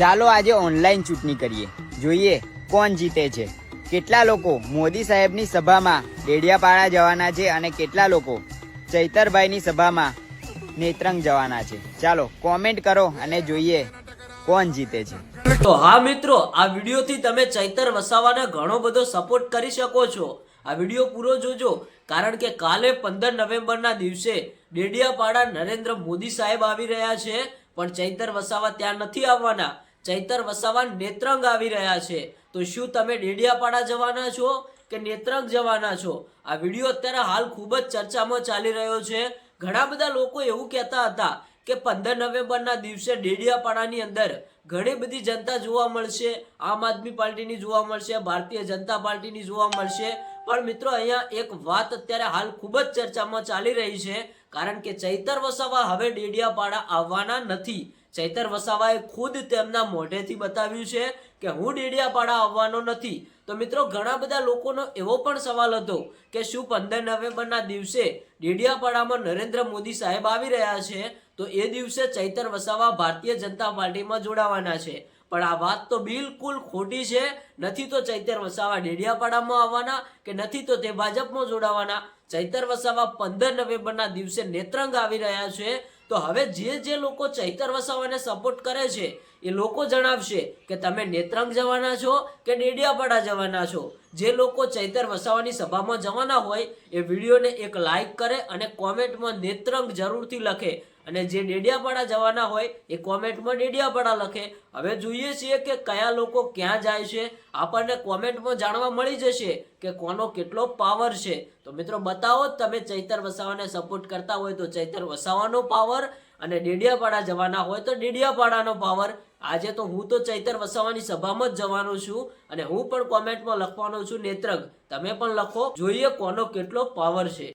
ચાલો આજે ઓનલાઈન ચૂંટણી કરીએ. જોઈએ કોણ જીતે છે. કેટલા લોકો મોદી સાહેબની સભામાં ડેડિયાપાડા જવાના છે અને કેટલા લોકો ચૈતરભાઈની સભામાં નેત્રંગ જવાના છે. ચાલો કોમેન્ટ કરો અને જોઈએ કોણ જીતે છે. તો હા મિત્રો, આ વિડીયોથી તમે ચૈતર વસાવાને ઘણો બધો સપોર્ટ કરી શકો છો. આ વીડિયો પૂરો જોજો, કારણ કે કાલે પંદર નવેમ્બરના દિવસે ડેડિયાપાડા નરેન્દ્ર મોદી સાહેબ આવી રહ્યા છે, પણ ચૈતર વસાવા ત્યાં નથી આવવાના. ચૈતર વસાવા નેત્રંગ આવી રહ્યા છે. તો શું તમે ડેડિયાપાડા જવાના છો કે નેત્રંગ જવાના છો? આ વીડિયો અત્યારે હાલ ખૂબ જ ચર્ચામાં ચાલી રહ્યો છે. ઘણા બધા લોકો એવું કહેતા હતા કે પંદર નવેમ્બરના દિવસે ડેડિયાપાડાની અંદર ઘણી બધી જનતા જોવા મળશે. આમ આદમી પાર્ટીની જોવા મળશે, ભારતીય જનતા પાર્ટીની જોવા મળશે. પણ મિત્રો, અહીંયા એક વાત અત્યારે હાલ ખૂબ જ ચર્ચામાં ચાલી રહી છે. કારણ કે ચૈતર વસાવા હવે ડેડિયાપાડા આવવાના નથી. ચૈતર વસાવાએ ખુદ તેમના મોઢેથી બતાવ્યું છે કે હું ડેડિયાપાડા આવવાનો નથી. તો મિત્રો, ઘણા બધા લોકોનો એવો પણ સવાલ હતો કે શું પંદર નવેમ્બરના દિવસે ડેડિયાપાડામાં નરેન્દ્ર મોદી સાહેબ આવી રહ્યા છે? તો એ દિવસે ચૈતર વસાવા ભારતીય જનતા પાર્ટીમાં જોડાવાના છે. પણ આ વાત તો બિલકુલ ખોટી છે. નથી તો ચૈતર વસાવા ડેડિયાપાડામાં આવવાના કે નથી તો તે ભાજપમાં જોડાવાના? ચૈતર વસાવા પંદર નવેમ્બરના દિવસે નેત્રંગ આવી રહ્યા છે. તો હવે જે જે લોકો ચૈતર વસાવાને સપોર્ટ કરે છે, એ લોકો જણાવશે કે તમે નેત્રંગ જવાના છો કે ડેડિયાપાડા જવાના છો? જે લોકો ચૈતર વસાવાની સભામાં જવાના હોય એ વિડીયોને એક લાઈક કરે અને કોમેન્ટમાં નેત્રંગ જરૂરથી લખે. અને જે ડેડિયાપાડા જવાના હોય એ કોમેન્ટમાં ડેડિયાપાડા લખે. હવે જોઈએ છીએ કે કયા લોકો ક્યાં જાય છે. આપણને કોમેન્ટમાં જાણવા મળી જશે કે કોનો કેટલો પાવર છે. તો મિત્રો બતાવો, તમે ચૈતર વસાવાને સપોર્ટ કરતા હોય તો ચૈતર વસાવાનો પાવર અને ડેડિયાપાડા જવાના હોય તો ડેડિયાપાડાનો પાવર આજે તો હું તો ચૈતર વસાવાની સભામાં જ જવાનો છું અને હું પણ કોમેન્ટમાં લખવાનો છું નેત્રક તમે પણ લખો, જોઈએ કોનો કેટલો પાવર છે.